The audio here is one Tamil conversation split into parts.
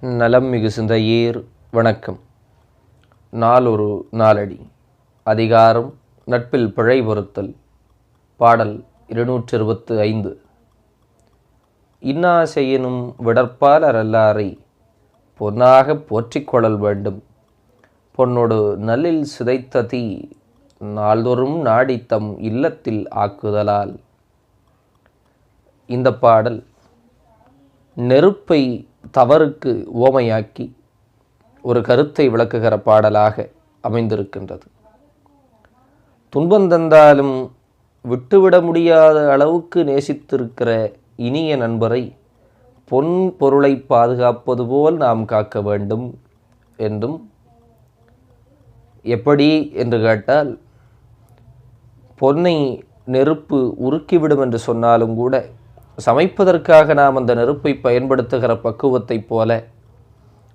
நலம் மிகு சிந்தையீர் வணக்கம். நாளொரு நாளடி. அதிகாரம் நட்பில் பிழை பொறுத்தல். பாடல் இருநூற்றி இருபத்து ஐந்து இன்னா செய்யினும் விடற்பாலர் அல்லாரை பொன்னாகப் போற்றிக்கொள்ளல் வேண்டும். பொன்னோடு நல்லில் சிதைத்த தீ நாள்தோறும் நாடித்தம் இல்லத்தில் ஆக்குதலால். இந்த பாடல் நெருப்பை தவறுக்கு ஓமையாக்கி ஒரு கருத்தை விளக்குகிற பாடலாக அமைந்திருக்கின்றது. துன்பம் தந்தாலும் விட்டுவிட முடியாத அளவுக்கு நேசித்திருக்கிற இனிய நண்பரை பொன் பொருளை பாதுகாப்பது போல் நாம் காக்க வேண்டும் என்றும் எப்படி என்று கேட்டால் பொன்னை நெருப்பு உருக்கிவிடும் என்று சொன்னாலும் கூட சமைப்பதற்காக நாம் அந்த நெருப்பை பயன்படுத்துகிற பக்குவத்தைப் போல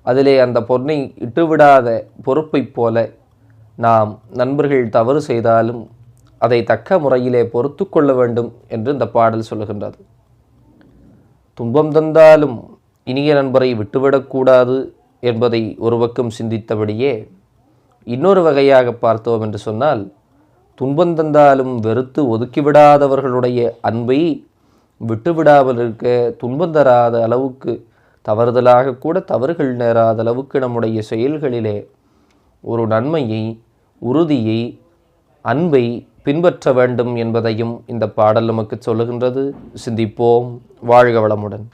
அதிலே அந்த பொன்னை இட்டுவிடாத பொறுப்பைப் போல நாம் நண்பர்கள் தவறு செய்தாலும் அதை தக்க முறையிலே பொறுத்து கொள்ள வேண்டும் என்று இந்த பாடல் சொல்லுகின்றது. துன்பம் தந்தாலும் இனிய நண்பரை விட்டுவிடக்கூடாது என்பதை ஒரு பக்கம் சிந்தித்தபடியே இன்னொரு வகையாக பார்த்தோம் என்று சொன்னால் துன்பம் தந்தாலும் வெறுத்து ஒதுக்கிவிடாதவர்களுடைய அன்பை விட்டுவிடாமல் இருக்க துன்பம் தராத அளவுக்கு தவறுதலாக கூட தவறுகள் நேராத அளவுக்கு நம்முடைய செயல்களிலே ஒரு நன்மையை உறுதியை அன்பை பின்பற்ற வேண்டும் என்பதையும் இந்த பாடல் நமக்கு சொல்லுகின்றது. சிந்திப்போம். வாழ்க வளமுடன்.